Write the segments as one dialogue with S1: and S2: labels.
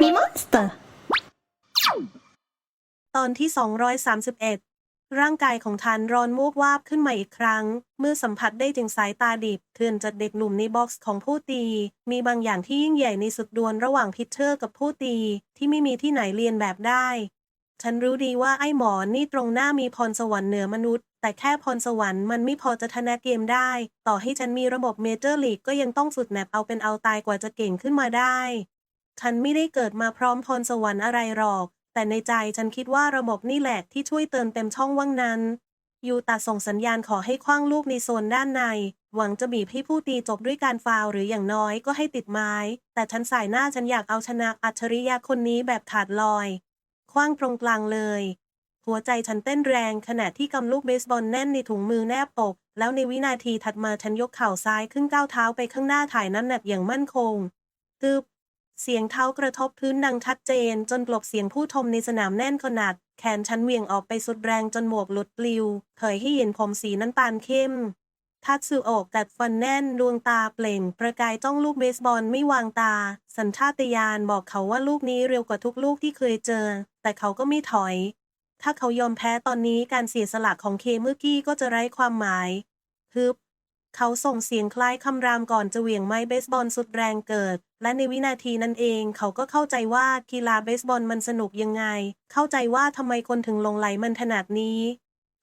S1: มีมอนสเตอร์
S2: ตอนที่ 231 ร่างกายของทันร้อนมูกวาบขึ้นมาอีกครั้ง เมื่อสัมผัสได้ถึงสายตาดิบเถื่อนจากเด็กหนุ่มในบ็อกซ์ของผู้ตี มีบางอย่างที่ยิ่งใหญ่ในสุดดวลระหว่างพิเชอร์กับผู้ตีที่ไม่มีที่ไหนเรียนแบบได้ ฉันรู้ดีว่าไอ้หมอนี่ตรงหน้ามีพรสวรรค์เหนือมนุษย์ แต่แค่พรสวรรค์มันไม่พอจะชนะเกมได้ ต่อให้ฉันมีระบบเมเจอร์ลีกก็ยังต้องฝึกแนบเอาเป็นเอาตายกว่าจะเก่งขึ้นมาได้ ฉันไม่ได้เกิดมาพร้อมพรสวรรค์อะไรหรอก แต่ในใจฉันคิดว่าระบบนี่แหละที่ช่วยเติมเต็มช่องว่างนั้น ยูตาส่งสัญญาณขอให้คว้างลูกในโซนด้านใน หวังจะบีบให้ผู้ตีจบด้วยการฟาวหรืออย่างน้อยก็ให้ติดไม้ แต่ฉันสายหน้าฉันอยากเอาชนะอัจฉริยะคนนี้แบบขาดลอย คว้างตรงกลางเลย หัวใจฉันเต้นแรงขณะที่กำลูกเบสบอลแน่นในถุงมือแนบอกแล้วในวินาทีถัดมาฉันยกเข่าซ้ายขึ้นก้าวเท้าไปข้างหน้าถ่ายน้ำหนักอย่างมั่นคงตึบ เสียงเท้ากระทบพื้นดังชัดเจน จนกลบเสียงผู้ชมในสนามแน่นขนาด แขนฉันเวียงออกไปสุดแรงจนหมวกหลุดปลิว เผยให้เห็นผมสีน้ำตาลเข้ม ทัตสึโอกกัดฟันแน่นดวงตาเปล่ง ประกายจ้องลูกเบสบอลไม่วางตา สัญชาตญาณบอกเขาว่าลูกนี้เร็วกว่าทุกลูกที่เคยเจอ แต่เขาก็ไม่ถอย ถ้าเขายอมแพ้ตอนนี้การเสียสละของเคเมื่อกี้ก็จะไร้ความหมายฮึบ เขาส่งเสียงคล้ายคำรามก่อนจะเหวี่ยงไม้เบสบอลสุดแรงเกิด และในวินาทีนั้นเองเขาก็เข้าใจว่ากีฬาเบสบอลมันสนุกยังไง เข้าใจว่าทำไมคนถึงลงไหลมันขนาดนี้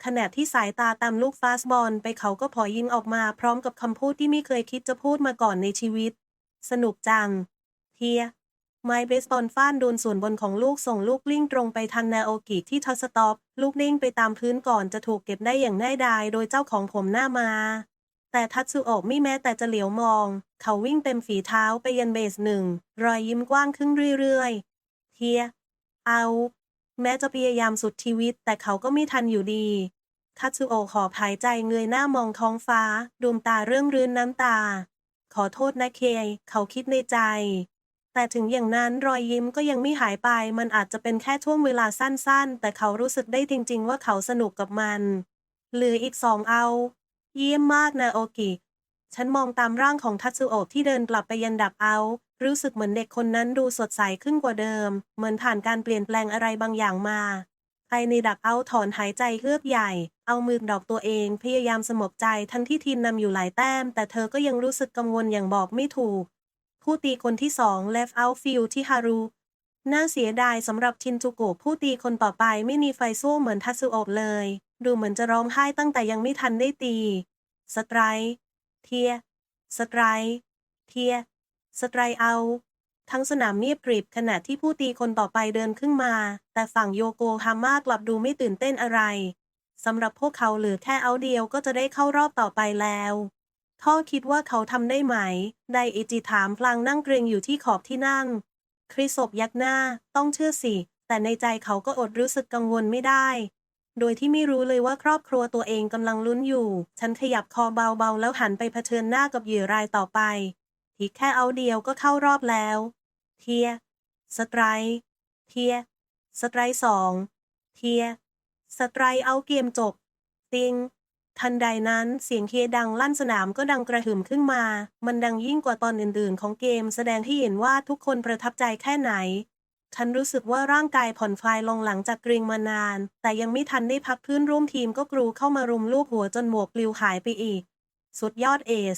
S2: ขณะที่สายตาตามลูกฟาสบอลไปเขาก็พอยิงออกมาพร้อมกับคำพูดที่ไม่เคยคิดจะพูดมาก่อนในชีวิต สนุกจังเฮียไม้เบสบอลฟาดโดนส่วนบนของลูกส่งลูกกลิ้งตรงไปทางนาโอกิที่ทัสต็อป ลูกนิ่งไปตามพื้นก่อนจะถูกเก็บได้อย่างง่ายดายโดยเจ้าของผมหน้ามา แต่ทัตสึโอะไม่แม้แต่จะเหลียวมอง เขาวิ่งเต็มฝีเท้าไปยันเบสหนึ่ง รอยยิ้มกว้างขึ้นเรื่อยๆ เฮีย เอา แม้จะพยายามสุดชีวิต แต่เขาก็ไม่ทันอยู่ดี ทัตสึโอะขอหายใจเงยหน้ามองท้องฟ้า ดวงตาเรื่องรื้นน้ำตา ขอโทษนะเค เขาคิดในใจ แต่ถึงอย่างนั้นรอยยิ้มก็ยังไม่หายไป มันอาจจะเป็นแค่ช่วงเวลาสั้นๆ แต่เขารู้สึกได้จริง ๆ ว่าเขาสนุกกับมันเหลืออีกสองเอา เยี่ยมมากนะโอกิ ฉันมองตามร่างของทัตสึโอะที่เดินกลับไปยันดับเอา รู้สึกเหมือนเด็กคนนั้นดูสดใสขึ้นกว่าเดิม เหมือนผ่านการเปลี่ยนแปลงอะไรบางอย่างมาภายในดักเอาถอนหายใจเฮือกใหญ่ เอามือดอกตัวเอง พยายามสงบใจทั้งที่ทีมนำอยู่หลายแต้ม แต่เธอก็ยังรู้สึกกังวลอย่างบอกไม่ถูก ผู้ตีคนที่สอง left outfield ที่ฮารุน่าเสียดายสำหรับชินจูโกะผู้ตีคนต่อไปไม่มีไฟสู้เหมือนทัตสึโอะเลย ดูเหมือนจะร้องไห้ตั้งแต่ยังไม่ทันได้ตี สไตร์เทีย สไตร์เทีย สไตร์เอา ทั้งสนามเงียบกริบขณะที่ผู้ตีคนต่อไปเดินขึ้นมา แต่ฝั่งโยโกฮาม่ากลับดูไม่ตื่นเต้นอะไรสำหรับพวกเขาเหลือแค่เอาเดียวก็จะได้เข้ารอบต่อไปแล้วท่อคิดว่าเขาทำได้ไหม ไดเอจิถามพลางนั่งเกรงอยู่ที่ขอบที่นั่ง คริสบยักหน้า ต้องเชื่อสิ แต่ในใจเขาก็อดรู้สึกกังวลไม่ได้ โดยที่ไม่รู้เลยว่าครอบครัวตัวเองกำลังลุ้นอยู่ ฉันขยับคอเบาๆ แล้วหันไปเผชิญหน้ากับเหยื่อรายต่อไป ที่แค่เอาเดียวก็เข้ารอบแล้ว เทีย สไตร์ เทีย สไตร์สอง เทีย สไตร์เอาเกมจบ ติง ทันใดนั้นเสียงเคียดังลั่นสนามก็ดังกระหึ่มขึ้นมา มันดังยิ่งกว่าตอนอื่นๆ ของเกม แสดงให้เห็นว่าทุกคนประทับใจแค่ไหน ฉันรู้สึกว่าร่างกายผ่อนคลายลงหลังจากกรงมานาน แต่ยังไม่ทันได้พักเพื่อนร่วมทีมก็กรูเข้ามารุมลูกหัวจนหมวกปลิวหายไปอีก สุดยอดเอส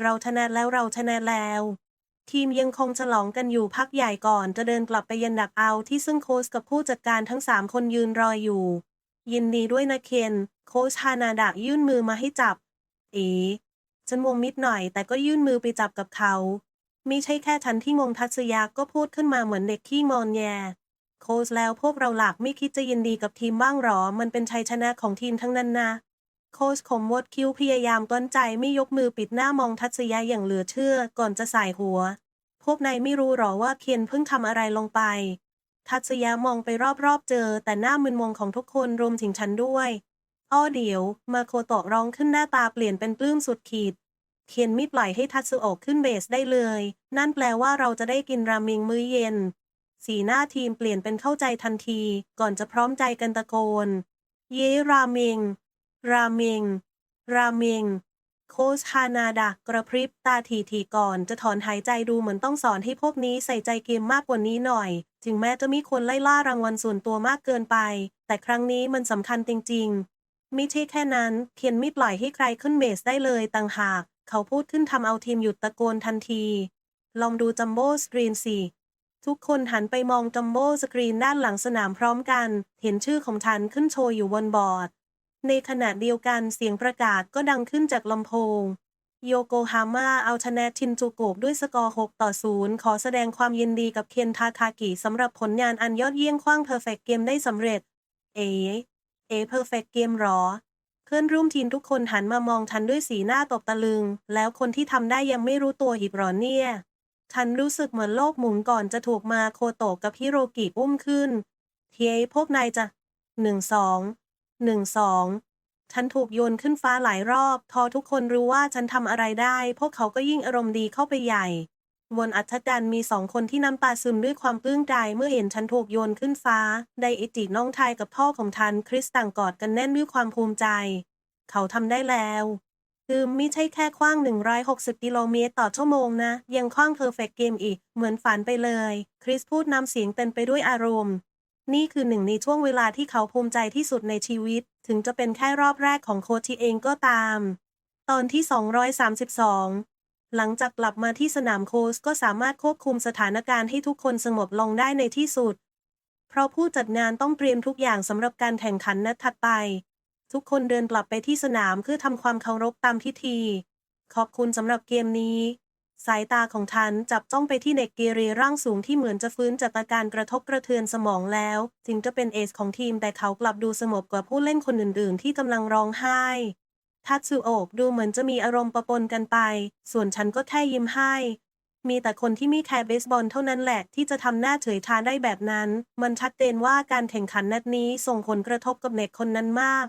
S2: เราชนะแล้วเราชนะแล้ว ทีมยังคงฉลองกันอยู่พักใหญ่ก่อนจะเดินกลับไปยันดักเอาที่ซึ่งโค้ชกับผู้จัดการทั้งสามคนยืนรออยู่ ยินดีด้วยนะเคน โค้ชฮานาดะยื่นมือมาให้จับ เอ๋ฉันงงนิดหน่อยแต่ก็ยื่นมือไปจับกับเขา ไม่ใช่แค่ฉันที่งงทัศยาก็พูดขึ้นมาเหมือนเด็กขี้งอนแย โค้ชแล้วพวกเราหลักไม่คิดจะยินดีกับทีมบ้างหรอ มันเป็นชัยชนะของทีมทั้งนั้นนะ โค้ชขมวดคิ้วพยายามกลั้นใจไม่ยกมือปิดหน้ามองทัศยาอย่างเหลือเชื่อก่อนจะสายหัว พวกนายไม่รู้หรอว่าเคียนเพิ่งทำอะไรลงไป ทัศยามองไปรอบๆเจอ แต่หน้ามึนมองของทุกคนรวมถึงฉันด้วยอ้อเดี๋ยว มาโคโตะร้องขึ้นหน้าตาเปลี่ยนเป็นปลื้มสุดขีด เคนไม่ปล่อยให้ทัตสึโอะขึ้นเบสได้เลย นั่นแปลว่าเราจะได้กินราเมงมื้อเย็น สีหน้าทีมเปลี่ยนเป็นเข้าใจทันที ก่อนจะพร้อมใจกันตะโกน เย้ราเมง ราเมง ราเมง โคชฮานาดะกระพริบตาทีๆก่อนจะถอนหายใจดูเหมือนต้องสอนให้พวกนี้ใส่ใจเกมมากกว่านี้หน่อย ถึงแม้จะมีคนไล่ล่ารางวัลส่วนตัวมากเกินไป แต่ครั้งนี้มันสำคัญจริง ๆ ไม่ใช่แค่นั้น เคียนไม่ปล่อยให้ใครขึ้นเบสได้เลยต่างหาก เขาพูดขึ้นทำเอาทีมหยุดตะโกนทันที ลองดูจัมโบ้สกรีนสิทุกคนหันไปมองจัมโบ้สกรีนด้านหลังสนามพร้อมกัน เห็นชื่อของฉันขึ้นโชว์อยู่บนบอร์ด ในขณะเดียวกันเสียงประกาศก็ดังขึ้นจากลำโพง โยโกฮาม่าเอาชนะชินจูโกะด้วยสกอร์ 6 ต่อ 0 ขอแสดงความยินดีกับเคนทาคากิสำหรับผลงานอันยอดเยี่ยมคว้างเพอร์เฟกเกมได้สำเร็จ เอ๋เอ๋เพอร์เฟกเกมหรอ พื่อนร่วมทีมทุกคนหันมามองฉันด้วยสีหน้าตบตะลึง แล้วคนที่ทำได้ยังไม่รู้ตัวอีกหรอเนี่ย ฉันรู้สึกเหมือนโลกหมุนก่อนจะถูกมาโคโตะกับฮิโรกิอุ้มขึ้น เทียพวกนายจะหนึ่งสองหนึ่งสองฉันถูกโยนขึ้นฟ้าหลายรอบ พอทุกคนรู้ว่าฉันทำอะไรได้ พวกเขาก็ยิ่งอารมณ์ดีเข้าไปใหญ่ บนอัธจันทร์มีสองคนที่น้ำตาซึมด้วยความปลื้มใจเมื่อเห็นฉันถูกโยนขึ้นฟ้า ไดอิจิน้องชายกับพ่อของฉันคริสต่างกอดกันแน่นด้วยความภูมิใจ เขาทำได้แล้วคือไม่ใช่แค่คว้าง 160 กิโลเมตรต่อชั่วโมงนะ ยังคว้างเพอร์เฟกเกมอีก เหมือนฝันไปเลย คริสพูดนำเสียงเต็มไปด้วยอารมณ์ นี่คือหนึ่งในช่วงเวลาที่เขาภูมิใจที่สุดในชีวิต ถึงจะเป็นแค่รอบแรกของโค้ชที่เองก็ตาม ตอนที่ 232 หลังจากกลับมาที่สนามโค้ชก็สามารถควบคุมสถานการณ์ให้ทุกคนสงบลงได้ในที่สุด เพราะผู้จัดงานต้องเตรียมทุกอย่างสำหรับการแข่งขันนัดถัดไป ทุกคนเดินกลับไปที่สนามเพื่อทำความเคารพตามพิธี ขอบคุณสำหรับเกมนี้ สายตาของฉันจับจ้องไปที่เด็กเกเรร่างสูงที่เหมือนจะฟื้นจากอาการกระทบกระเทือนสมองแล้วถึงจะเป็นเอสของทีมแต่เขากลับดูสงบกว่าผู้เล่นคนอื่น ๆ ที่กำลังร้องไห้ ทัตสึโอะดูเหมือนจะมีอารมณ์ประปนกันไป ส่วนฉันก็แค่ยิ้มให้ มีแต่คนที่ไม่แคร์เบสบอลเท่านั้นแหละที่จะทำหน้าเฉยชาได้แบบนั้น มันชัดเจนว่าการแข่งขันนัดนี้ส่งผลกระทบกับเด็กคนนั้นมาก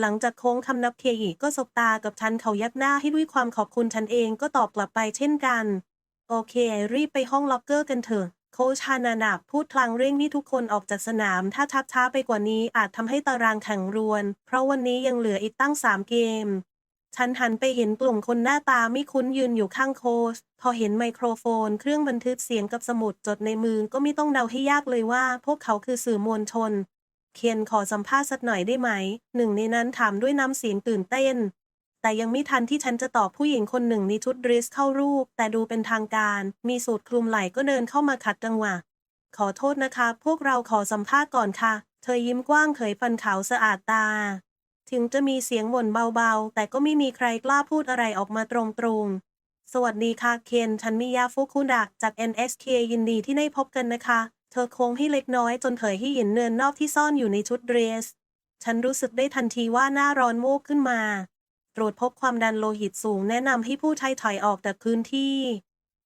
S2: หลังจากโค้งคำนับเคอีก็สบตากับฉันเขายักหน้าให้ด้วยความขอบคุณฉันเองก็ตอบกลับไปเช่นกัน โอเค รีบไปห้องล็อกเกอร์กันเถอะ โคชฮานานาพูดพลางเร่งให้ทุกคนออกจากสนาม ถ้าชักช้าไปกว่านี้อาจทำให้ตารางแข่งรวน เพราะวันนี้ยังเหลืออีกตั้งสามเกม ฉันหันไปเห็นกลุ่มคนหน้าตาไม่คุ้นยืนอยู่ข้างโคชพอเห็นไมโครโฟน เครื่องบันทึกเสียงกับสมุดจดในมือก็ไม่ต้องเดาให้ยากเลยว่า พวกเขาคือสื่อมวลชน เคียนขอสัมภาษณ์สักหน่อยได้ไหม หนึ่งในนั้นถามด้วยน้ำเสียงตื่นเต้น แต่ยังไม่ทันที่ฉันจะตอบผู้หญิงคนหนึ่งในชุดเดรสเข้ารูป แต่ดูเป็นทางการ มีสูตรคลุมไหล่ก็เดินเข้ามาขัดจังหวะ ขอโทษนะคะ พวกเราขอสัมภาษณ์ก่อนค่ะ เธอยิ้มกว้างเขยฟันขาวสะอาดตา ถึงจะมีเสียงบ่นเบาๆ แต่ก็ไม่มีใครกล้าพูดอะไรออกมาตรงๆสวัสดีค่ะ เคนฉันมิยาฟุคุดะจาก NSK ยินดีที่ได้พบกันนะคะ เธอโค้งให้เล็กน้อยจนเผยให้เห็นเนินนอกที่ซ่อนอยู่ในชุดเดรส ฉันรู้สึกได้ทันทีว่าหน้าร้อนโมกขึ้นมา ตรวจพบความดันโลหิตสูงแนะนำให้ผู้ใช้ถอยออกจากพื้นที่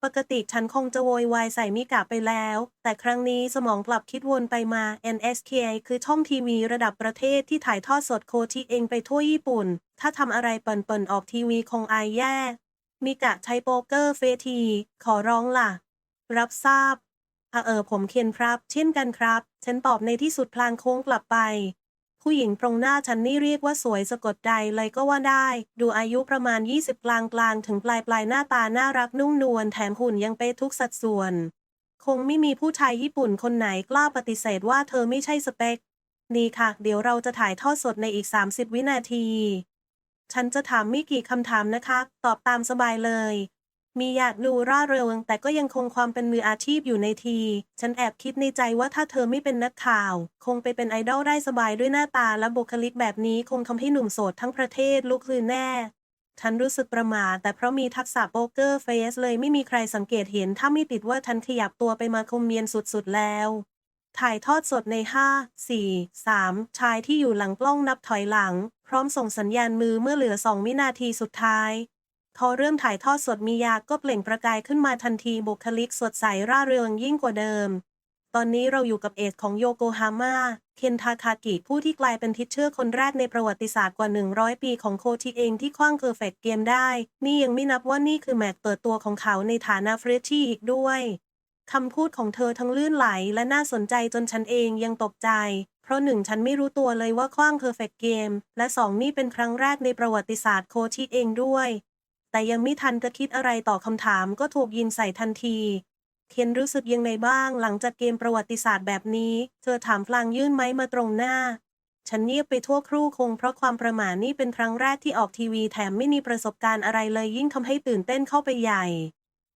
S2: ปกติฉันคงจะโวยวายใส่มิกะไปแล้ว แต่ครั้งนี้สมองกลับคิดวนไปมา NSK คือช่องทีวีระดับประเทศที่ถ่ายทอดสดโคชิเองไปทั่วญี่ปุ่น ถ้าทำอะไรเปิ่นๆออกทีวีคงอายแย่ มิกะใช้โป๊กเกอร์เฟที ขอร้องล่ะ รับทราบเออผมเคียนครับ เช่นกันครับ ฉันตอบในที่สุดพลางโค้งกลับไป ผู้หญิงตรงหน้าฉันนี่เรียกว่าสวยสะกดใดเลยก็ว่าได้ ดูอายุประมาณ 20 กลางกลางๆถึงปลายปลายๆหน้าตาน่ารักนุ่มนวลแถมหุ่นยังเป๊ะทุกสัดส่วน คงไม่มีผู้ชายญี่ปุ่นคนไหนกล้าปฏิเสธว่าเธอไม่ใช่สเปค นี่ค่ะ เดี๋ยวเราจะถ่ายทอดสดในอีก 30 วินาที ฉันจะถามไม่กี่คำถามนะคะ ตอบตามสบายเลย มีอยากดูร่าเริงแต่ก็ยังคงความเป็นมืออาชีพอยู่ในที ฉันแอบคิดในใจว่าถ้าเธอไม่เป็นนักข่าว คงไปเป็นไอดอลได้สบายด้วยหน้าตาและบุคลิกแบบนี้คงทำให้หนุ่มโสดทั้งประเทศลุกฮือแน่ฉันรู้สึกประหม่าแต่เพราะมีทักษะโป๊กเกอร์เฟสเลยไม่มีใครสังเกตเห็นถ้าไม่ติดว่าฉันขยับตัวไปมาคมเมียนสุดๆแล้ว ถ่ายทอดสดใน 5 4 3 ชายที่อยู่หลังกล้องนับถอยหลัง พร้อมส่งสัญญาณมือเมื่อเหลือ 2 วินาทีสุดท้าย พอเริ่มถ่ายทอดสดมียาก็เปล่งประกายขึ้นมาทันทีบุคลิกสดใสร่าเริงยิ่งกว่าเดิม ตอนนี้เราอยู่กับเอสของโยโกฮาม่า เคนทาคากิผู้ที่กลายเป็นทิชเชอร์คนแรกในประวัติศาสตร์กว่า 100 ปีของโคชิเองที่คว้างเพอร์เฟกเกมได้ นี่ยังไม่นับว่านี่คือแมตช์เปิดตัวของเขาในฐานะเฟรชชี่อีกด้วยคำพูดของเธอทั้งลื่นไหลและน่าสนใจจนฉันเองยังตกใจ เพราะหนึ่งฉันไม่รู้ตัวเลยว่าคว้างเพอร์เฟกเกม และสองนี่เป็นครั้งแรกในประวัติศาสตร์โคชิเองด้วย แต่ยังไม่ทันจะคิดอะไรต่อคำถามก็ถูกยิงใส่ทันทีเคนรู้สึกยังไงบ้างหลังจากเกมประวัติศาสตร์แบบนี้ เธอถามพลางยื่นไม้มาตรงหน้า ฉันเงียบไปทั่วครู่คงเพราะความประหม่านี่เป็นครั้งแรกที่ออกทีวีแถมไม่มีประสบการณ์อะไรเลยยิ่งทำให้ตื่นเต้นเข้าไปใหญ่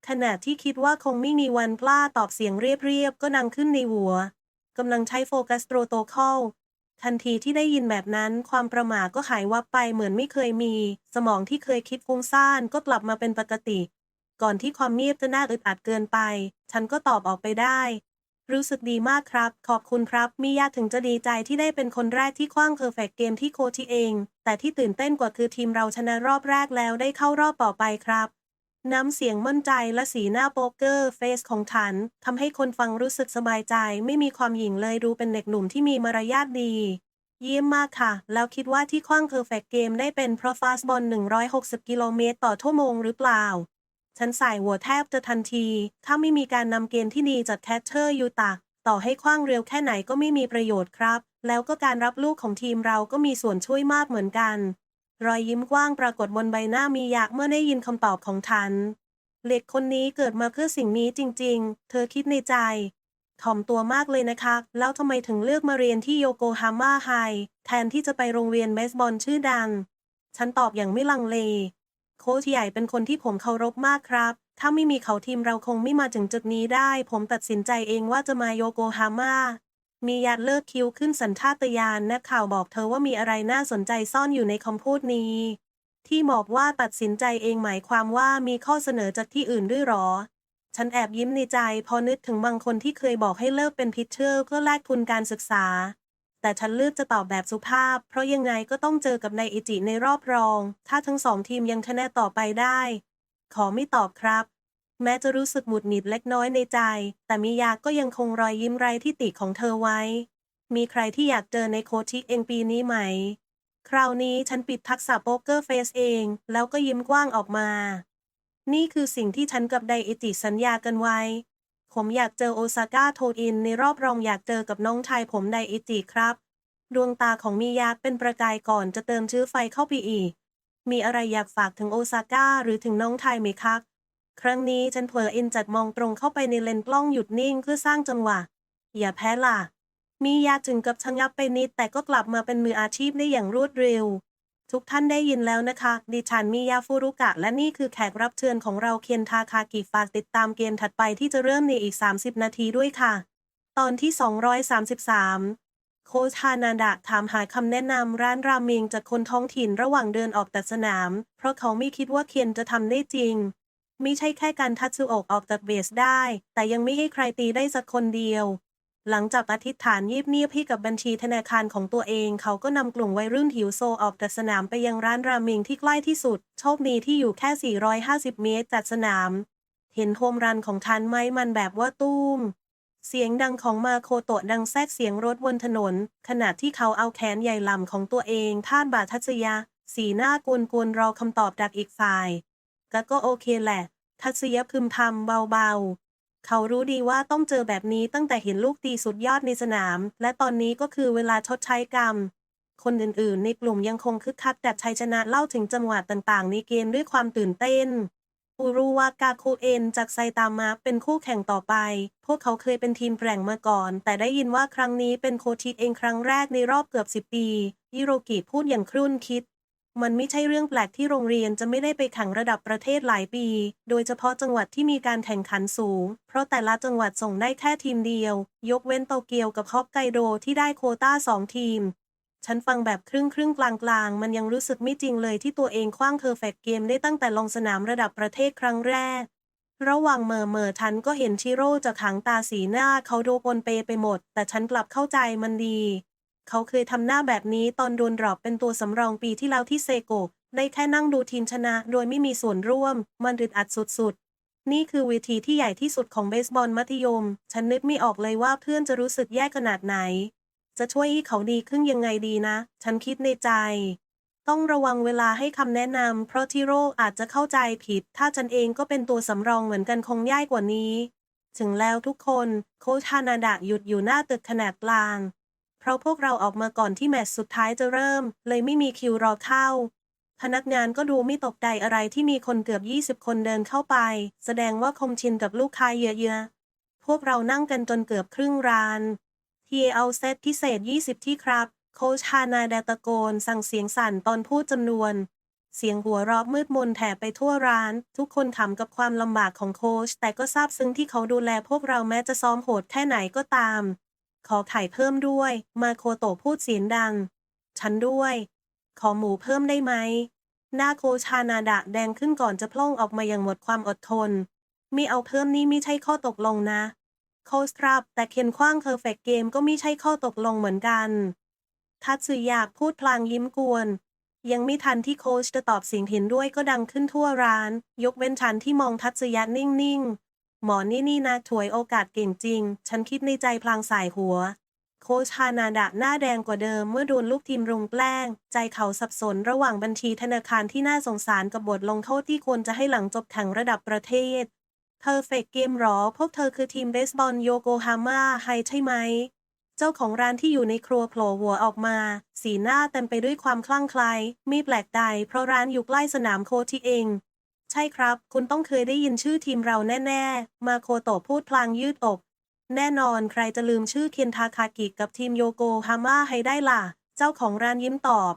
S2: ขณะที่คิดว่าคงไม่มีวันกล้าตอบเสียงเรียบๆก็นังขึ้นในหัวกำลังใช้โฟกัสโปรโตคอล ทันทีที่ได้ยินแบบนั้น ความประหม่าก็หายวับไปเหมือนไม่เคยมี สมองที่เคยคิดฟุ้งซ่านก็กลับมาเป็นปกติ ก่อนที่ความเงียบจะน่าอึดอัดเกินไป ฉันก็ตอบออกไปได้ รู้สึกดีมากครับ ขอบคุณครับมิยาถึงจะดีใจที่ได้เป็นคนแรกที่คว้างเพอร์เฟกเกมที่โคชิเอง แต่ที่ตื่นเต้นกว่าคือทีมเราชนะรอบแรกแล้วได้เข้ารอบต่อไปครับ น้ำเสียงมั่นใจและสีหน้าโป๊กเกอร์เฟสของฉันทำให้คนฟังรู้สึกสบายใจ ไม่มีความหยิ่งเลยดูเป็นเด็กหนุ่มที่มีมารยาทดี เยี่ยมมากค่ะ แล้วคิดว่าที่คว้างเพอร์เฟกเกมได้เป็นเพราะฟาสบอล 160 กิโลเมตรต่อชั่วโมงหรือเปล่า ฉันใส่หัวแทบจะทันที ถ้าไม่มีการนำเกมที่ดีจากแคทเชอร์ยูตะต่อให้คว้างเร็วแค่ไหนก็ไม่มีประโยชน์ครับ แล้วก็การรับลูกของทีมเราก็มีส่วนช่วยมากเหมือนกัน รอยยิ้มกว้างปรากฏบนใบหน้ามีอยากเมื่อได้ยินคำตอบของฉัน เด็กคนนี้เกิดมาเพื่อสิ่งนี้จริง ๆ เธอคิดในใจ ถ่อมตัวมากเลยนะคะ แล้วทำไมถึงเลือกมาเรียนที่โยโกฮาม่าไฮแทนที่จะไปโรงเรียนเบสบอลชื่อดัง ฉันตอบอย่างไม่ลังเล โค้ชใหญ่เป็นคนที่ผมเคารพมากครับ ถ้าไม่มีเขาทีมเราคงไม่มาถึงจุดนี้ได้ ผมตัดสินใจเองว่าจะมาโยโกฮาม่า มียัดเลิกคิ้วขึ้นสัญชาตญาณนักข่าวบอกเธอว่ามีอะไรน่าสนใจซ่อนอยู่ในคำพูดนี้ ที่บอกว่าตัดสินใจเองหมายความว่ามีข้อเสนอจากที่อื่นด้วยหรอ ฉันแอบยิ้มในใจ พอนึกถึงบางคนที่เคยบอกให้เลิกเป็นพิชเชอร์เพื่อแลกทุนการศึกษา แต่ฉันเลือกจะตอบแบบสุภาพ เพราะยังไงก็ต้องเจอกับนายอิจิในรอบรอง ถ้าทั้งสองทีมยังชนะต่อไปได้ ขอไม่ตอบครับ แม้จะรู้สึกหมุดหงิดเล็กน้อยในใจ แต่มิยาก็ยังคงรอยยิ้มไร้ที่ติของเธอไว้ มีใครที่อยากเจอในโคชิเองปีนี้ไหม คราวนี้ฉันปิดทักษะโป๊กเกอร์เฟสเอง แล้วก็ยิ้มกว้างออกมา นี่คือสิ่งที่ฉันกับไดอิจิสัญญากันไว้ ผมอยากเจอโอซาก้าโทอินในรอบรองอยากเจอกับน้องชายผมไดอิจิครับ ดวงตาของมิยาเป็นประกายก่อนจะเติมเชื้อไฟเข้าไปอีก มีอะไรอยากฝากถึงโอซาก้าหรือถึงน้องไทยไหมครับ ครั้งนี้ฉันเผลอเอ็นจัดมองตรงเข้าไปในเลนส์กล้องหยุดนิ่งเพื่อสร้างจังหวะ อย่าแพ้ล่ะ มียาจึงกับชะงับไปนิดแต่ก็กลับมาเป็นมืออาชีพได้อย่างรวดเร็ว ทุกท่านได้ยินแล้วนะคะ ดิฉันมิยาฟูรุกะ และนี่คือแขกรับเชิญของเราเคียนทาคากิฝากติดตามเกมถัดไปที่จะเริ่มในอีก 30 นาทีด้วยค่ะ ตอนที่ 233โคชฮานาดะถามหาคำแนะนำร้านราเมงจากคนท้องถิ่นระหว่างเดินออกแต่สนาม เพราะเขาไม่คิดว่าเคียนจะทำได้จริง ไม่ใช่แค่การทัดซูอกออกจากเบสได้ แต่ยังไม่ให้ใครตีได้สักคนเดียว หลังจากอธิษฐานเงียบๆให้กับบัญชีธนาคารของตัวเอง เขาก็นำกลุ่มวัยรุ่นหิวโซออกจากสนามไปยังร้านราเมงที่ใกล้ที่สุด โชคดีที่อยู่แค่ 450 เมตรจากสนาม เห็นโฮมรันของทันไหมมันแบบว่าตุ้มเสียงดังของมาโคโตะดังแทรกเสียงรถบนถนน ขณะที่เขาเอาแขนใหญ่ลำของตัวเองท่านบาทัศยะสีหน้ากวนๆรอคำตอบจากอีกฝ่าย ก็ก็โอเคแหละ ทัศยพึมพำเบาๆ เขารู้ดีว่าต้องเจอแบบนี้ตั้งแต่เห็นลูกตีสุดยอดในสนาม และตอนนี้ก็คือเวลาชดใช้กรรม คนอื่นๆ ในกลุ่มยังคงคึกคักแต่ชัยชนะเล่าถึงจังหวะต่างๆ ในเกมด้วยความตื่นเต้นอูรุวากาโคเอ็นจากไซตามะเป็นคู่แข่งต่อไป พวกเขาเคยเป็นทีมแกร่งมาก่อน แต่ได้ยินว่าครั้งนี้เป็นโคชิเองครั้งแรกในรอบเกือบสิบปี ยิโรกิพูดอย่างครุ่นคิด มันไม่ใช่เรื่องแปลกที่โรงเรียนจะไม่ได้ไปแข่งระดับประเทศหลายปี โดยเฉพาะจังหวัดที่มีการแข่งขันสูง เพราะแต่ละจังหวัดส่งได้แค่ทีมเดียว ยกเว้นโตเกียวกับฮอกไกโดที่ได้โคต้าสองทีม ฉันฟังแบบครึ่งครึ่งกลางกลางมันยังรู้สึกไม่จริงเลยที่ตัวเองคว้างเพอร์เฟกเกมได้ตั้งแต่ลงสนามระดับประเทศครั้งแรก ระหว่างเมอเมอฉันก็เห็นชิโร่จากหางตาสีหน้าเขาดูปนเปไปหมด แต่ฉันกลับเข้าใจมันดี เขาเคยทำหน้าแบบนี้ตอนโดนดรอปเป็นตัวสำรองปีที่แล้วที่เซโกะได้แค่นั่งดูทีมชนะ โดยไม่มีส่วนร่วม มันรึดอัดสุดๆ นี่คือเวทีที่ใหญ่ที่สุดของเบสบอลมัธยม ฉันนึกไม่ออกเลยว่าเพื่อนจะรู้สึกแย่ขนาดไหน จะช่วยให้เขาดีขึ้นยังไงดีนะ ฉันคิดในใจ ต้องระวังเวลาให้คำแนะนำเพราะที่โรอาจจะเข้าใจผิด ถ้าฉันเองก็เป็นตัวสำรองเหมือนกันคงย่ายกว่านี้ ถึงแล้วทุกคน โคชฮานาดะหยุดอยู่หน้าตึกขนาดกลาง เพราะพวกเราออกมาก่อนที่แมตช์สุดท้ายจะเริ่ม เลยไม่มีคิวรอเข้า พนักงานก็ดูไม่ตกใจอะไรที่มีคนเกือบ 20 คนเดินเข้าไป แสดงว่าคงชินกับลูกค้าเยอะๆ พวกเรานั่งกันจนเกือบครึ่งร้านทีเอาเซตพิเศษ 20 ที่ครับ โคชฮานาแดตะโกน สั่งเสียงสั่นตอนพูดจำนวน เสียงหัวเราะมืดมนแผ่ไปทั่วร้าน ทุกคนขำกับความลำบากของโคชแต่ก็ซาบซึ้งที่เขาดูแลพวกเราแม้จะซ้อมโหดแค่ไหนก็ตาม ขอไข่เพิ่มด้วย มาโคโตพูดเสียงดัง ฉันด้วย ขอหมูเพิ่มได้ไหม หน้าโคชานาดะแดงขึ้นก่อนจะพล่องออกมาอย่างหมดความอดทน มีเอาเพิ่มนี่ไม่ใช่ข้อตกลงนะ โคชครับแต่เคนคว้างเพอร์เฟกเกมก็ไม่ใช่ข้อตกลงเหมือนกัน ทัตสึยากพูดพลางยิ้มกวน ยังไม่ทันที่โคชจะตอบเสียงเห็นด้วยก็ดังขึ้นทั่วร้าน ยกเว้นฉันที่มองทัตสึยะนิ่งๆ หมอนี่นี่นะถวยโอกาสเก่งจริง ฉันคิดในใจพลางสายหัว โคชานาดะหน้าแดงกว่าเดิมเมื่อโดนลูกทีมรุงแกล้ง ใจเขาสับสนระหว่างบัญชีธนาคารที่น่าสงสารกับบทลงโทษที่ควรจะให้หลังจบแข่งระดับประเทศเพอร์เฟกเกมหรอ พวกเธอคือทีมเบสบอลโยโกฮาม่าไฮใช่ไหม เจ้าของร้านที่อยู่ในครัวโผล่หัวออกมา สีหน้าเต็มไปด้วยความคลั่งไคล้ไม่แปลกใจเพราะร้านอยู่ใกล้สนามโคที่เอง ใช่ครับ คุณต้องเคยได้ยินชื่อทีมเราแน่ ๆ มาโคโตะพูดพลางยืดอก แน่นอนใครจะลืมชื่อเคนทาคากิกับทีมโยโกฮาม่าให้ได้ล่ะ เจ้าของร้านยิ้มตอบ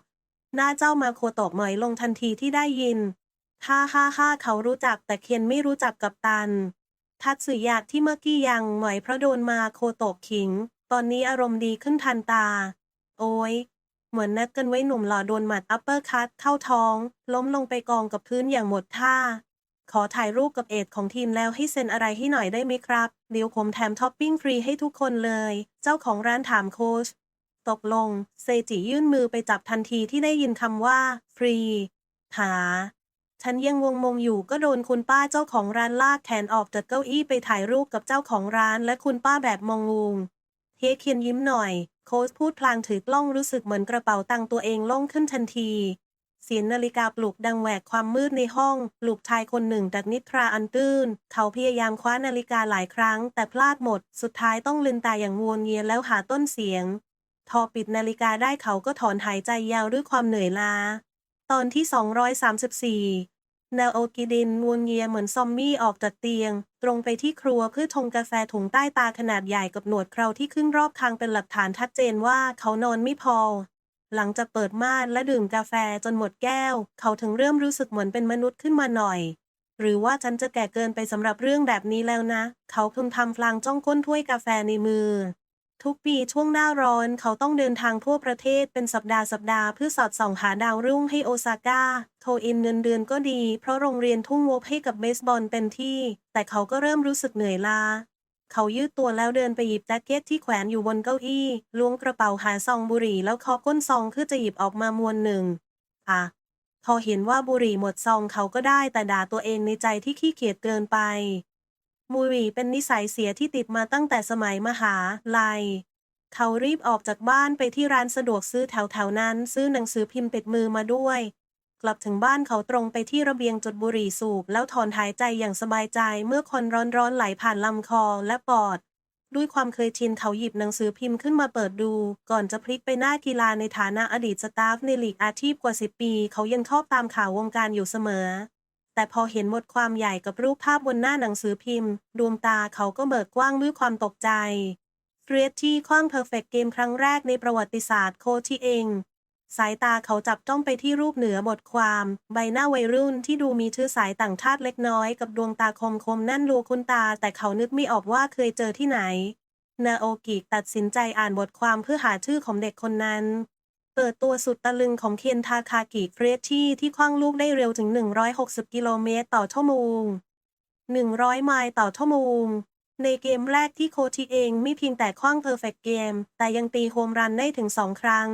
S2: หน้าเจ้ามาโคโตะหมยลงทันทีที่ได้ยินฮ่าฮ่าฮ่าเขารู้จักแต่เคนไม่รู้จักกับตัน ทัตสึยะที่เมื่อกี้ยังหมยเพราะโดนมาโคโตะขิง ตอนนี้อารมณ์ดีขึ้นทันตา โอ้ย เหมือนนัดกันไว้หนุ่มหล่อโดนหมัดอัปเปอร์คัตเข้าท้อง ล้มลงไปกองกับพื้นอย่างหมดท่า ขอถ่ายรูปกับเอดของทีมแล้วให้เซ็นอะไรให้หน่อยได้ไหมครับเดี๋ยวผมแถมท็อปปิ้งฟรีให้ทุกคนเลย เจ้าของร้านถามโค้ชตกลง เซจิยื่นมือไปจับทันทีที่ได้ยินคำว่า ฟรี หา ฉันยังงงงอยู่ก็โดนคุณป้าเจ้าของร้านลากแขนออกจากเก้าอี้ไปถ่ายรูปกับเจ้าของร้านและคุณป้าแบบมองงงเฮเคียนยิ้มหน่อย โค้ชพูดพลางถือกล้องรู้สึกเหมือนกระเป๋าตังค์ตัวเองโล่งขึ้นทันที เสียงนาฬิกาปลุกดังแหวกความมืดในห้องปลุกชายคนหนึ่งจากนิทราอันตื้น เขาพยายามคว้านาฬิกาหลายครั้ง แต่พลาดหมด สุดท้ายต้องลืมตาอย่างงวงเงียแล้วหาต้นเสียง ทอปิดนาฬิกาได้เขาก็ถอนหายใจยาวด้วยความเหนื่อยล้า ตอนที่ 234 นาโอกิดินงวงเงียเหมือนซอมบี้ออกจากเตียง ตรงไปที่ครัวเพื่อชงกาแฟถุงใต้ตาขนาดใหญ่กับหนวดเคราที่ขึ้นรอบคางเป็นหลักฐานชัดเจนว่าเขานอนไม่พอ หลังจากเปิดม่านและดื่มกาแฟจนหมดแก้ว เขาถึงเริ่มรู้สึกเหมือนเป็นมนุษย์ขึ้นมาหน่อย หรือว่าฉันจะแก่เกินไปสำหรับเรื่องแบบนี้แล้วนะ เขาพึมพำพลางจ้องก้นถ้วยกาแฟในมือ ทุกปีช่วงหน้าร้อนเขาต้องเดินทางทั่วประเทศเป็นสัปดาห์สัปดาห์เพื่อสอดส่องหาดาวรุ่งให้โอซาก้า โทอินเงินเดือนก็ดี เพราะโรงเรียนทุ่งงบให้กับเบสบอลเต็มที่ แต่เขาก็เริ่มรู้สึกเหนื่อยล้า เขายืดตัวแล้วเดินไปหยิบแจ็คเก็ตที่แขวนอยู่บนเก้าอี้ล้วงกระเป๋าหาซองบุหรี่แล้วเคาะก้นซองเพื่อจะหยิบออกมามวนหนึ่งอะพอเห็นว่าบุหรี่หมดซองเขาก็ได้แต่ด่าตัวเองในใจที่ขี้เกียจเกินไป บุหรี่เป็นนิสัยเสียที่ติดมาตั้งแต่สมัยมหาลัย เขารีบออกจากบ้านไปที่ร้านสะดวกซื้อแถวๆนั้น ซื้อหนังสือพิมพ์ติดมือมาด้วย กลับถึงบ้านเขาตรงไปที่ระเบียงจุดบุหรี่สูบ แล้วถอนหายใจอย่างสบายใจเมื่อคนร้อนๆไหลผ่านลำคอและปอด ด้วยความเคยชินเขาหยิบหนังสือพิมพ์ขึ้นมาเปิดดู ก่อนจะพลิกไปหน้ากีฬาในฐานะอดีตสตาฟในลีกอาชีพกว่า10ปี เขายังชอบตามข่าววงการอยู่เสมอ แต่พอเห็นบทความใหญ่กับรูปภาพบนหน้าหนังสือพิมพ์ ดวงตาเขาก็เบิกกว้างด้วยความตกใจเฟรียที่คว้างเพอร์เฟกเกมครั้งแรกในประวัติศาสตร์โคที่เอง สายตาเขาจับจ้องไปที่รูปเหนือบทความ ใบหน้าวัยรุ่นที่ดูมีเชื้อสายต่างชาติเล็กน้อยกับดวงตาคมคมนั่นรูคุ้นตา แต่เขานึกไม่ออกว่าเคยเจอที่ไหน นาโอกิตัดสินใจอ่านบทความเพื่อหาชื่อของเด็กคนนั้น เปิดตัวสุดตะลึงของเคนทาคากิเฟรชี่ที่คว้างลูกได้เร็วถึง 160 กิโลเมตรต่อชั่วโมง 100 ไมล์ต่อชั่วโมง ในเกมแรกที่โคชิเองไม่เพียงแต่คว้างเพอร์เฟกเกม แต่ยังตีโฮมรันได้ถึงสองครั้ง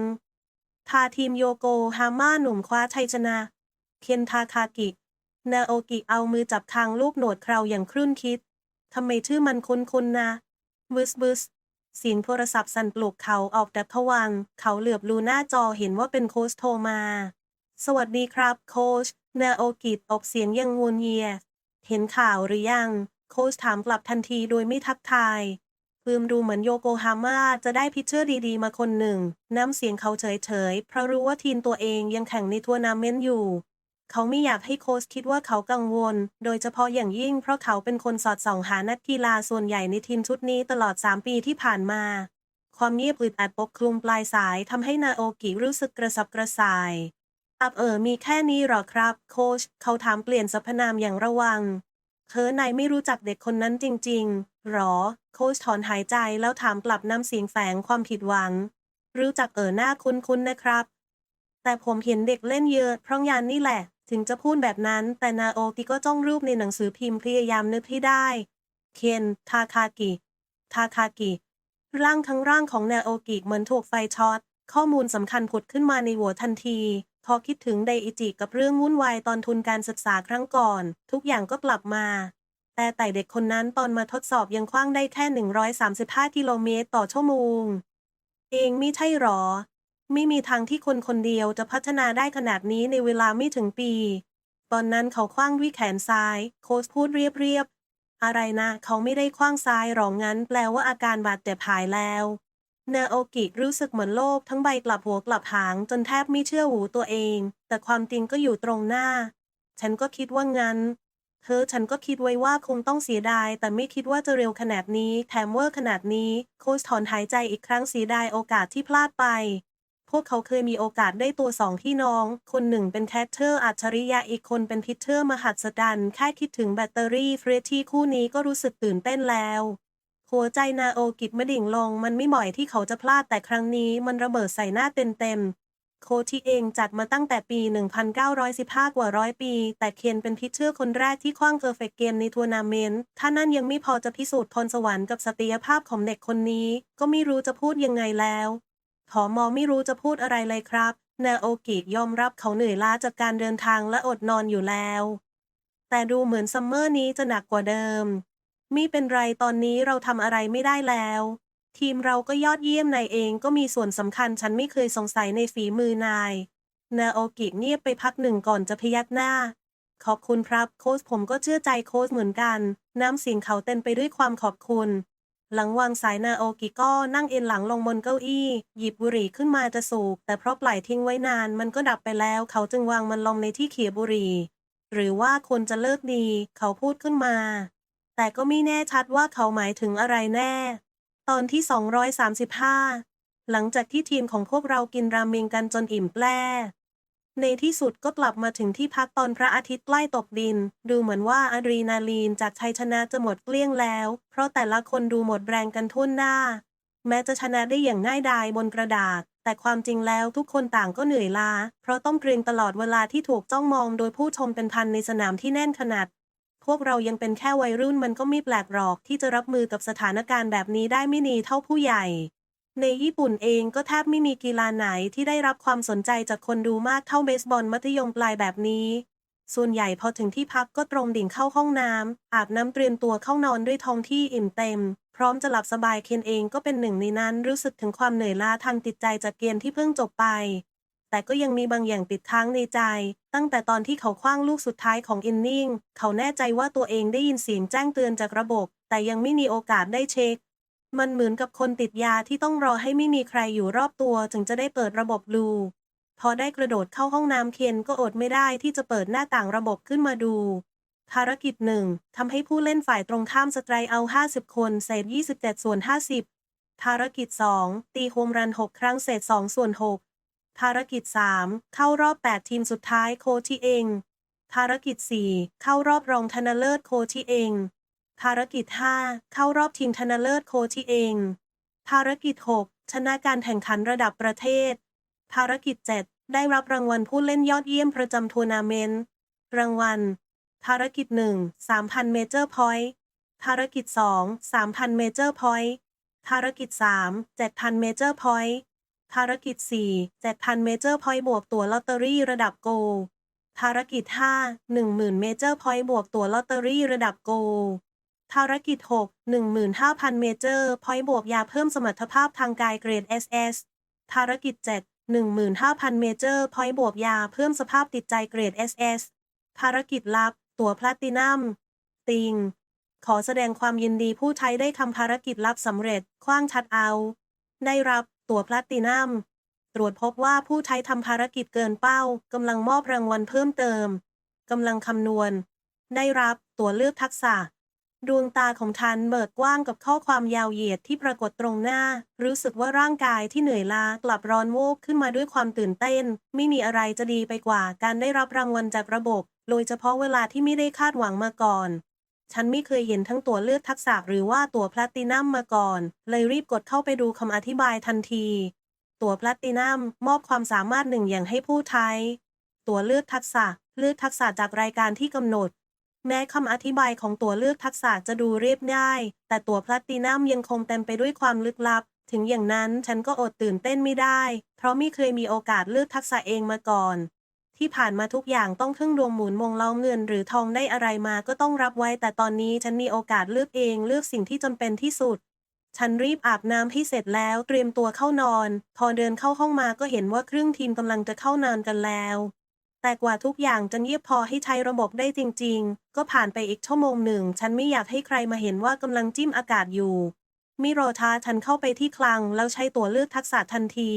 S2: พาทีมโยโกฮาม่าหนุ่มคว้าชัยชนะ เคนทาคากิ นาโอกิเอามือจับคางลูกโหนดคราวอย่างครุ่นคิด ทำไมชื่อมันคุ้นๆนะบึสบึส สียงโทรศัพท์สั่นปลุกเขาออกจากผวัง เขาเหลือบดูหน้าจอเห็นว่าเป็นโค้ชโทรมา สวัสดีครับ โค้ชนาโอกิตอบเสียงยังงวนเงีย เห็นข่าวหรือยัง โค้ชถามกลับทันทีโดยไม่ทักทายปืมดูเหมือนโยโกฮาม่าจะได้พิเชอร์ดีๆ มาคนหนึ่ง น้ำเสียงเขาเฉยๆ เพราะรู้ว่าทีมตัวเองยังแข่งในทัวร์นาเมนต์อยู่ เขาไม่อยากให้โค้ชคิดว่าเขากังวล โดยเฉพาะอย่างยิ่งเพราะเขาเป็นคนสอดส่องหานักกีฬาส่วนใหญ่ในทีมชุดนี้ตลอด 3 ปีที่ผ่านมา ความเงียบอึดอัดปกคลุมปลายสายทำให้นาโอกิรู้สึกกระสับกระส่ายอับเออมีแค่นี้หรอครับ โค้ชเขาถามเปลี่ยนสรรพนามอย่างระวังเธอนายไม่รู้จักเด็กคนนั้นจริง ๆ หรอ โค้ชถอนหายใจแล้วถามกลับน้ำเสียงแฝงความผิดหวัง รู้จักเออหน้าคุ้นๆนะครับ แต่ผมเห็นเด็กเล่นเยอะเพราะงานนี่แหละ ถึงจะพูดแบบนั้น แต่นาโอกิก็จ้องรูปในหนังสือพิมพ์พยายามนึกให้ได้ เคนทาคากิ ทาคากิ ร่างทั้งร่างของนาโอกิเหมือนถูกไฟช็อต ข้อมูลสำคัญผุดขึ้นมาในหัวทันที พอคิดถึงไดอิจิกับเรื่องวุ่นวายตอนทุนการศึกษาครั้งก่อน ทุกอย่างก็กลับมา แต่แต่เด็กคนนั้นตอนมาทดสอบยังคว้างได้แค่ 135 กิโลเมตรต่อชั่วโมง เองไม่ใช่หรอ ไม่มีทางที่คนคนเดียวจะพัฒนาได้ขนาดนี้ในเวลาไม่ถึงปี ตอนนั้นเขาคว้างด้วยแขนซ้าย โค้ชพูดเรียบๆ อะไรนะ เขาไม่ได้คว้างซ้ายหรอกงั้น แปลว่าอาการบาดเจ็บหายแล้วนาโอกิรู้สึกเหมือนโลกทั้งใบกลับหัวกลับหางจนแทบไม่เชื่อหูตัวเอง แต่ความจริงก็อยู่ตรงหน้า ฉันก็คิดว่างั้น เธอฉันก็คิดไว้ว่าคงต้องเสียดาย แต่ไม่คิดว่าจะเร็วขนาดนี้ แถมเวอร์ขนาดนี้ โค้ชถอนหายใจอีกครั้งเสียดายโอกาสที่พลาดไป พวกเขาเคยมีโอกาสได้ตัวสองพี่น้อง คนหนึ่งเป็นแคทเทอร์อัจฉริยะอีกคนเป็นพิทเทอร์มหัศจรรย์แค่คิดถึงแบตเตอรี่เฟรชที่คู่นี้ก็รู้สึกตื่นเต้นแล้วหัวใจนาโอกิดมะดิ่งลงมันไม่บ่อยที่เขาจะพลาดแต่ครั้งนี้มันระเบิดใส่หน้าเต็มๆ โคชที่เองจัดมาตั้งแต่ปี 1915 กว่าร้อยปี แต่เคนเป็นพิชเชอร์คนแรกที่คว้างเพอร์เฟกเกมในทัวร์นาเมนต์ ถ้านั่นยังไม่พอจะพิสูจน์พรสวรรค์กับศักยภาพของเด็กคนนี้ ก็ไม่รู้จะพูดยังไงแล้ว ผอมอไม่รู้จะพูดอะไรเลยครับนาโอกิยอมรับเขาเหนื่อยล้าจากการเดินทางและอดนอนอยู่แล้ว แต่ดูเหมือนซัมเมอร์นี้จะหนักกว่าเดิมม่เป็นไรตอนนี้เราทำอะไรไม่ได้แล้ว ทีมเราก็ยอดเยี่ยมนายเองก็มีส่วนสำคัญฉันไม่เคยสงสัยในฝีมือนาย นาโอกิเงียบไปพักหนึ่งก่อนจะพยักหน้า ขอบคุณครับโค้ชผมก็เชื่อใจโค้ชเหมือนกัน น้ำเสียงเขาเต็มไปด้วยความขอบคุณ หลังวางสายนาโอกิก็นั่งเอนหลังลงบนเก้าอี้ หยิบบุหรี่ขึ้นมาจะสูบ แต่เพราะปล่อยทิ้งไว้นานมันก็ดับไปแล้ว เขาจึงวางมันลงในที่เขียบุหรี่ หรือว่าคนจะเลิกดี เขาพูดขึ้นมา แต่ก็ไม่แน่ชัดว่าเขาหมายถึงอะไรแน่ ตอนที่ 235 หลังจากที่ทีมของพวกเรากินราเมงกันจนอิ่มแปร่ ในที่สุดก็กลับมาถึงที่พักตอนพระอาทิตย์ใกล้ตกดิน ดูเหมือนว่าอะดรีนาลีนจากชัยชนะจะหมดเกลี้ยงแล้ว เพราะแต่ละคนดูหมดแรงกันทุ่นหน้า แม้จะชนะได้อย่างง่ายดายบนกระดาษ แต่ความจริงแล้วทุกคนต่างก็เหนื่อยล้า เพราะต้องเกรงตลอดเวลาที่ถูกจ้องมองโดยผู้ชมเป็นพันในสนามที่แน่นขนาด พวกเรายังเป็นแค่วัยรุ่นมันก็ไม่แปลกหรอกที่จะรับมือกับสถานการณ์แบบนี้ได้ไม่ดีเท่าผู้ใหญ่ ในญี่ปุ่นเองก็แทบไม่มีกีฬาไหนที่ได้รับความสนใจจากคนดูมากเท่าเบสบอลมัธยมปลายแบบนี้ ส่วนใหญ่พอถึงที่พักก็ตรงดิ่งเข้าห้องน้ำอาบน้ำเตรียมตัวเข้านอนด้วยท้องที่อิ่มเต็ม พร้อมจะหลับสบายเคนเองก็เป็นหนึ่งในนั้นรู้สึกถึงความเหนื่อยล้าทางจิตใจจากเกมที่เพิ่งจบไป แต่ก็ยังมีบางอย่างติดค้างในใจ ตั้งแต่ตอนที่เขาคว้างลูกสุดท้ายของอินนิ่งเขาแน่ใจว่าตัวเองได้ยินเสียงแจ้งเตือนจากระบบ แต่ยังไม่มีโอกาสได้เช็ค มันเหมือนกับคนติดยาที่ต้องรอให้ไม่มีใครอยู่รอบตัวถึงจะได้เปิดระบบดูพอได้กระโดดเข้าห้องน้ำเคนก็อดไม่ได้ที่จะเปิดหน้าต่างระบบขึ้นมาดู ภารกิจหนึ่งทำให้ผู้เล่นฝ่ายตรงข้ามสไตรเอา 50 คนเศษ 27 ส่วน 50 ภารกิจ 2 ตีโฮมรัน 6 ครั้งเศษ 2 ส่วน 6 ภารกิจ 3 เข้ารอบ 8 ทีมสุดท้ายโคชที่เอง ภารกิจ 4 เข้ารอบรองชนะเลิศโคชที่เอง ภารกิจ 5 เข้ารอบทีมชนะเลิศโคชที่เอง ภารกิจ 6 ชนะการแข่งขันระดับประเทศ ภารกิจ 7 ได้รับรางวัลผู้เล่นยอดเยี่ยมประจำทัวร์นาเมนต์ รางวัล ภารกิจ 1 3,000 เมเจอร์พอยต์ ภารกิจ 2 3,000 เมเจอร์พอยต์ ภารกิจ 3 7,000 เมเจอร์พอยต์ ภารกิจ 4 7,000 เมเจอร์พอยต์บวกตั๋วลอตเตอรี่ระดับโกล์ภารกิจ 5 10,000 เมเจอร์พอยต์บวกตั๋วลอตเตอรี่ระดับโกล์ ภารกิจ 6 15,000 เมเจอร์พอยต์บวกยาเพิ่มสมรรถภาพทางกายเกรด SS ภารกิจ 7 15,000 เมเจอร์พอยต์บวกยาเพิ่มสภาพติดใจเกรด SS ภารกิจลับ ตั๋วแพลตินัม ติง ขอแสดงความยินดีผู้ใช้ได้ทำภารกิจลับสำเร็จ คว้างชัดเอา ได้รับตั๋วแพลตตินัม ตรวจพบว่าผู้ใช้ทำภารกิจเกินเป้ากำลังมอบรางวัลเพิ่มเติมกำลังคำนวณ ได้รับตั๋วเลือกทักษะ ดวงตาของฉันเบิกกว้างกับข้อความยาวเหยียดที่ปรากฏตรงหน้า รู้สึกว่าร่างกายที่เหนื่อยล้ากลับร้อนวูบขึ้นมาด้วยความตื่นเต้น ไม่มีอะไรจะดีไปกว่าการได้รับรางวัลจากระบบ โดยเฉพาะเวลาที่ไม่ได้คาดหวังมาก่อน ฉันไม่เคยเห็นทั้งตัวเลือกทักษะหรือว่าตัวแพลตตินัมมาก่อน เลยรีบกดเข้าไปดูคำอธิบายทันที ตัวแพลตตินัมมอบความสามารถหนึ่งอย่างให้ผู้ใช้ ตัวเลือกทักษะเลือกทักษะจากรายการที่กำหนด แม้คำอธิบายของตัวเลือกทักษะจะดูเรียบง่าย แต่ตัวแพลตตินัมยังคงเต็มไปด้วยความลึกลับ ถึงอย่างนั้นฉันก็อดตื่นเต้นไม่ได้ เพราะไม่เคยมีโอกาสเลือกทักษะเองมาก่อน ที่ผ่านมาทุกอย่างต้องครึ่งดวงหมุนมงเล้าเงินหรือทองได้อะไรมาก็ต้องรับไว้ แต่ตอนนี้ฉันมีโอกาสเลือกเองเลือกสิ่งที่จำเป็นที่สุด ฉันรีบอาบน้ำให้เสร็จแล้วเตรียมตัวเข้านอน พอเดินเข้าห้องมาก็เห็นว่าครึ่งทีมกำลังจะเข้านอนกันแล้ว แต่กว่าทุกอย่างจะเงียบพอให้ใช้ระบบได้จริง ๆ ก็ผ่านไปอีกชั่วโมงหนึ่ง ฉันไม่อยากให้ใครมาเห็นว่ากำลังจิ้มอากาศอยู่ มิโรชาฉันเข้าไปที่คลัง แล้วใช้ตัวเลือกทักษะทันที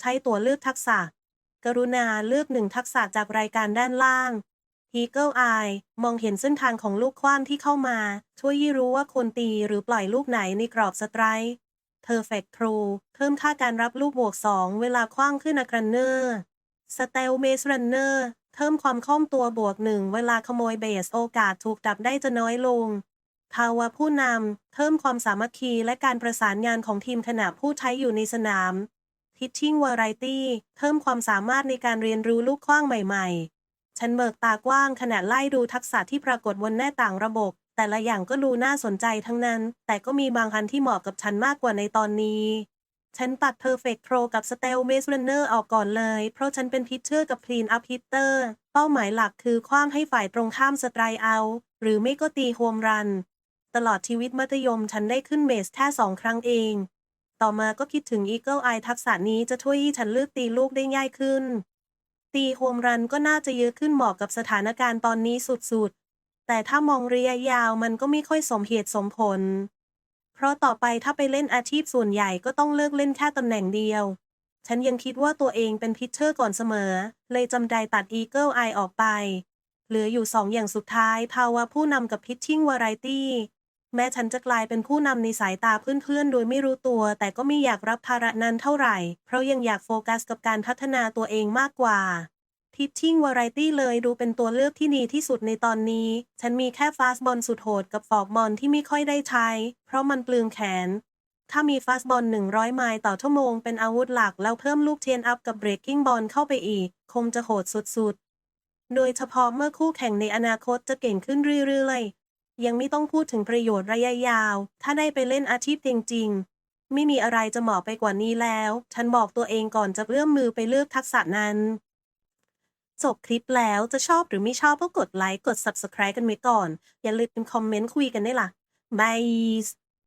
S2: ใช้ตัวเลือกทักษะ กรุณาเลือกหนึ่งทักษะจากรายการด้านล่าง Eagle Eye มองเห็นเส้นทางของลูกคว้างที่เข้ามา ช่วยยี่รู้ว่าควรตีหรือปล่อยลูกไหนในกรอบสไตร์ Perfect Throw เพิ่มค่าการรับลูกบวก 2 เวลาคว้างขึ้นอักรันเนอร์ Steel Maze Runner เพิ่มความคล่องตัวบวก1เวลาขโมยเบสโอกาสถูกดับได้จะน้อยลง ภาวะผู้นำ เพิ่มความสามัคคีและการประสานงานของทีมขณะผู้ใช้อยู่ในสนาม Pitching Variety เพิ่มความสามารถในการเรียนรู้ลูกคว้างใหม่ๆ ฉันเบิกตากว้างขณะไล่ดูทักษะที่ปรากฏบนหน้าต่างระบบ แต่ละอย่างก็ดูน่าสนใจทั้งนั้น แต่ก็มีบางอันที่เหมาะกับฉันมากกว่าในตอนนี้ ฉันตัด Perfect Throw กับ Steel Maze Runner ออกก่อนเลย เพราะฉันเป็นพิชเชอร์กับ Clean Up Hitter เป้าหมายหลักคือคว้างให้ฝ่ายตรงข้ามสไตร์เอา หรือไม่ก็ตีโฮมรัน ตลอดชีวิตมัธยมฉันได้ขึ้นเบสแค่สองครั้งเอง ต่อมาก็คิดถึง Eagle Eye ทักษะนี้จะช่วยให้ฉันเลือกตีลูกได้ง่ายขึ้น ตีโฮมรันก็น่าจะเยอะขึ้นเหมาะกับสถานการณ์ตอนนี้สุดๆแต่ถ้ามองระยะยาวมันก็ไม่ค่อยสมเหตุสมผล เพราะต่อไปถ้าไปเล่นอาชีพส่วนใหญ่ก็ต้องเลิกเล่นแค่ตำแหน่งเดียว ฉันยังคิดว่าตัวเองเป็นพิชเชอร์ก่อนเสมอ เลยจำใจตัด Eagle Eye ออกไป เหลืออยู่สองอย่างสุดท้ายภาวะผู้นำกับ Pitching Variety แม้ฉันจะกลายเป็นผู้นำในสายตาเพื่อนๆ โดยไม่รู้ตัว แต่ก็ไม่อยากรับภาระนั้นเท่าไหร่ เพราะยังอยากโฟกัสกับการพัฒนาตัวเองมากกว่า Pitching Variety เลยดูเป็นตัวเลือกที่ดีที่สุดในตอนนี้ ฉันมีแค่ฟาสบอลสุดโหดกับฟอกบอลที่ไม่ค่อยได้ใช้ เพราะมันเปลืองแขน ถ้ามีฟาสบอล 100 ไมล์ต่อชั่วโมงเป็นอาวุธหลักแล้วเพิ่มลูกเทียนอัพกับเบรกกิ้งบอลเข้าไปอีก คงจะโหดสุดๆ โดยเฉพาะเมื่อคู่แข่งในอนาคตจะเก่งขึ้นเรื่อยๆ ยังไม่ต้องพูดถึงประโยชน์ระยะยาว ถ้าได้ไปเล่นอาชีพจริงๆ ไม่มีอะไรจะเหมาะไปกว่านี้แล้ว ฉันบอกตัวเองก่อนจะเริ่อมมือไปเลือกทักษะนั้น จบคลิปแล้วจะชอบหรือไม่ชอบก็กดไลค์กด Subscribe กันไว้ก่อน อย่าลืมคอมเมนต์คุยกันได้ล่ะบาย